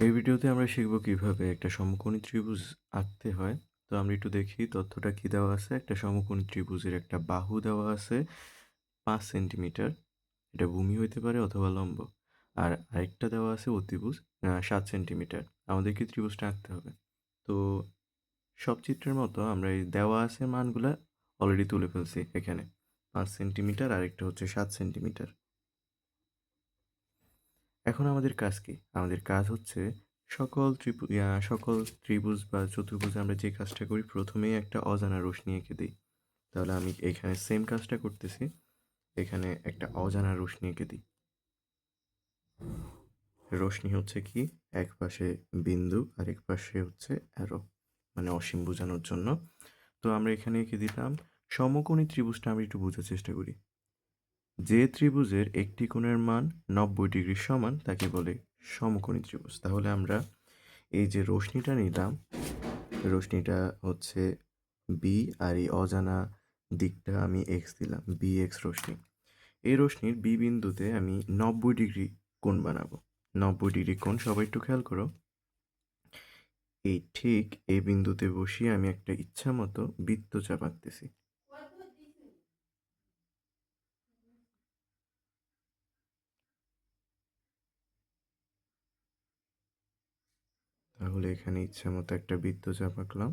এই ভিডিওতে আমরা শিখব কীভাবে একটা সমকোণী ত্রিভুজ আঁকতে হয়। তো আমরা একটু দেখি, তথ্যটা কি দেওয়া আছে? একটা সমকোণী ত্রিভুজের একটা বাহু দেওয়া আছে পাঁচ সেন্টিমিটার। এটা ভূমি হইতে পারে অথবা লম্ব। আর আরেকটা দেওয়া আছে অতিভুজ সাত সেন্টিমিটার। আমাদেরকে ত্রিভুজটা আঁকতে হবে? তো সব চিত্রের মতো আমরা এই দেওয়া আছে মানগুলা অলরেডি তুলে ফেলছি এখানে। পাঁচ সেন্টিমিটার, আরেকটা হচ্ছে সাত সেন্টিমিটার। এখন আমাদের কাজ কি? আমাদের কাজ হচ্ছে সকল ইয়া, সকল ত্রিভুজ বা চতুর্ভুজে আমরা যে কাজটা করি প্রথমেই একটা অজানা রশ্মি এঁকে দিই। তাহলে আমি এখানে সেম কাজটা করতেছি এখানে একটা অজানা রশ্মি এঁকে দিই। রশ্মি হচ্ছে কি? এক পাশে বিন্দু আর এক পাশে হচ্ছে অ্যারো মানে অসীম বোঝানোর জন্য। তো আমরা এখানে এঁকে দিলাম সমকোণী ত্রিভুজটা আমি একটু বোঝার চেষ্টা করি। যে ত্রিভুজের একটি কোণের মান নব্বই ডিগ্রি সমান, তাকে বলে সমকোণী ত্রিভুজ। তাহলে আমরা এই যে রশ্মিটা নিলাম, রশ্মিটা হচ্ছে বি আর এই অজানা দিকটা আমি এক্স দিলাম বি এক্স রশ্মি। এই রশ্মির বি বিন্দুতে আমি নব্বই ডিগ্রি কোণ বানাবো। নব্বই ডিগ্রি কোণ, সবাই একটু খেয়াল করো। এই ঠিক এই বিন্দুতে বসিয়ে আমি একটা ইচ্ছা মতো বৃত্তচাপ আঁকতেছি। তাহলে এখানে ইচ্ছা মতো একটা বৃত্তচাপ আঁকলাম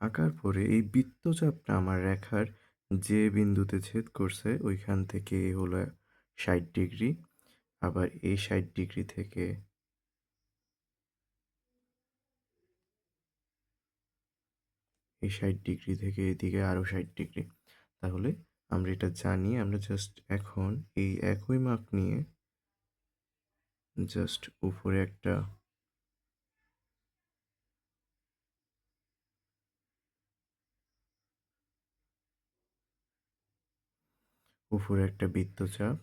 আঁকার পরে এই বৃত্তচাপটা আমার রেখার যে বিন্দুতে ছেদ করছে, ওইখান থেকে হলো ষাট ডিগ্রি। আবার এই ষাট ডিগ্রি থেকে এই ষাট ডিগ্রি থেকে এদিকে আরও ষাট ডিগ্রি। তাহলে আমরা এটা জানি, আমরা জাস্ট এখন এই একই মাপ নিয়ে জাস্ট উপরে একটা উপরে একটা বৃত্তচাপ।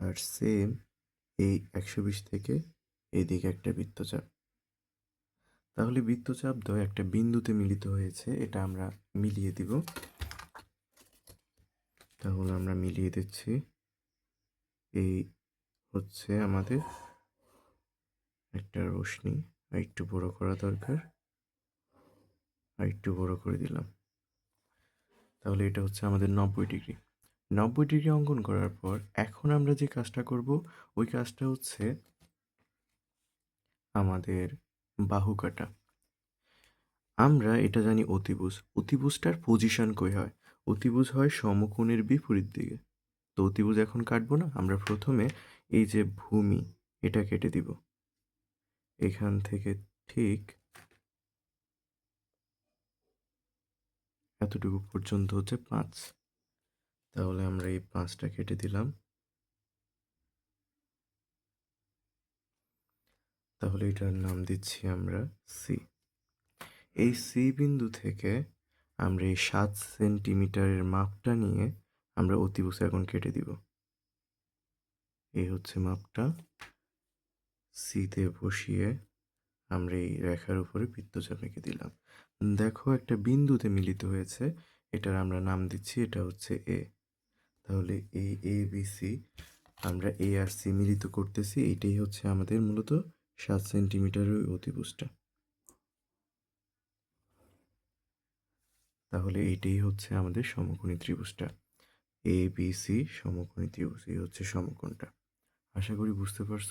আর সেম এই একশো বিশ থেকে এইদিকে একটা বৃত্তচাপ। তাহলে বৃত্তচাপ দ্বয় একটা বিন্দুতে মিলিত হয়েছে, এটা আমরা মিলিয়ে দিব। তাহলে আমরা মিলিয়ে দিচ্ছি এই হচ্ছে আমাদের একটা রশ্মি আর একটু বড় করা দরকার। আর একটু বড় করে দিলাম। তাহলে এটা হচ্ছে আমাদের নব্বই ডিগ্রি। নব্বই ডিগ্রি অঙ্কন করার পর এখন আমরা যে কাজটা করব, ওই কাজটা হচ্ছে আমাদের বাহু কাটা। আমরা এটা জানি অতিভুজ। অতিভুজটার পজিশন কই হয়? অতিভুজ হয় সমকোণের বিপরীত দিকে। তো অতিভুজ এখন কাটবো না, আমরা প্রথমে এই যে ভূমি, এটা কেটে দিব। এখান থেকে ঠিক এতটুকু পর্যন্ত হচ্ছে পাঁচ। তাহলে আমরা এই পাঁচটা কেটে দিলাম। তাহলে এটার নাম দিচ্ছি আমরা সি এই সি বিন্দু থেকে আমরা এই সাত সেন্টিমিটারের মাপটা নিয়ে আমরা অতিভুজ এখন কেটে দিব। এই হচ্ছে মাপটা। সিতে বসিয়ে আমরা এই রেখার উপরে বৃত্তচাপ এঁকে দিলাম। দেখো একটা বিন্দুতে মিলিত হয়েছে, এটার আমরা নাম দিচ্ছি, এটা হচ্ছে এ তাহলে এ এ বি সি আমরা এ আর সি মিলিত করতেছি, এটাই হচ্ছে আমাদের মূলত সাত সেন্টিমিটারের ওই অতিভুজটা। তাহলে এইটাই হচ্ছে আমাদের সমকোণী ত্রিভুজটা। এ বি সি সমকোণী ত্রিভুজ এই হচ্ছে সমকোণটা। আশা করি বুঝতে পারছ?